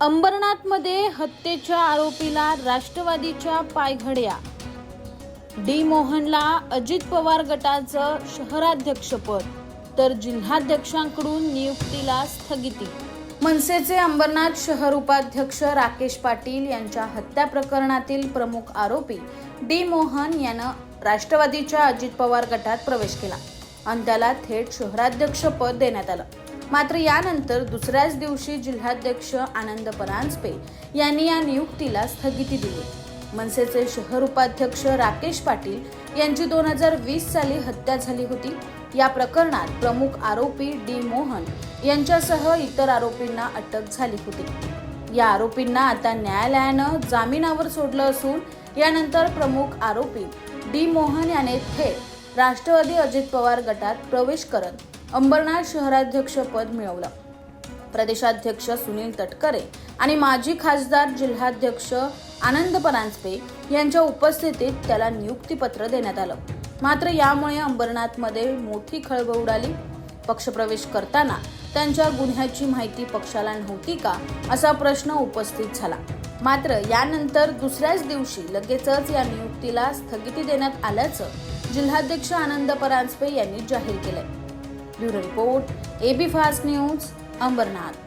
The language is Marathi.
अंबरनाथमध्ये हत्येच्या आरोपीला राष्ट्रवादीच्या पायघड्या. डी. मोहनला अजित पवार गटाचं शहराध्यक्षपद तर जिल्हाध्यक्षांकडून नियुक्तीला स्थगिती. मनसेचे अंबरनाथ शहर उपाध्यक्ष राकेश पाटील यांच्या हत्या प्रकरणातील प्रमुख आरोपी डी. मोहन यानं राष्ट्रवादीच्या अजित पवार गटात प्रवेश केला. आणि त्याला थेट शहराध्यक्षपद देण्यात आलं. मात्र यानंतर दुसऱ्याच दिवशी जिल्हाध्यक्ष आनंद परांजपे यांनी या नियुक्तीला स्थगिती दिली. मनसेचे शहर उपाध्यक्ष राकेश पाटील यांची दोन हजार वीस साली हत्या झाली होती. या प्रकरणात प्रमुख आरोपी डी मोहन यांच्यासह इतर आरोपींना अटक झाली होती. या आरोपींना आता न्यायालयानं जामिनावर सोडलं असून यानंतर प्रमुख आरोपी डी मोहन याने थेट राष्ट्रवादी अजित पवार गटात प्रवेश करत अंबरनाथ शहराध्यक्षपद मिळवलं. प्रदेशाध्यक्ष सुनील तटकरे आणि माजी खासदार जिल्हाध्यक्ष आनंद परांजपे यांच्या उपस्थितीत त्याला नियुक्तीपत्र देण्यात आलं. मात्र यामुळे अंबरनाथमध्ये मोठी खळबळ उडाली. पक्षप्रवेश करताना त्यांच्या गुन्ह्याची माहिती पक्षाला नव्हती का असा प्रश्न उपस्थित झाला. मात्र यानंतर दुसऱ्याच दिवशी लगेचच या नियुक्तीला स्थगिती देण्यात आल्याचं जिल्हाध्यक्ष आनंद परांजपे यांनी जाहीर केलंय. Bureau report AB fast news Ambernath.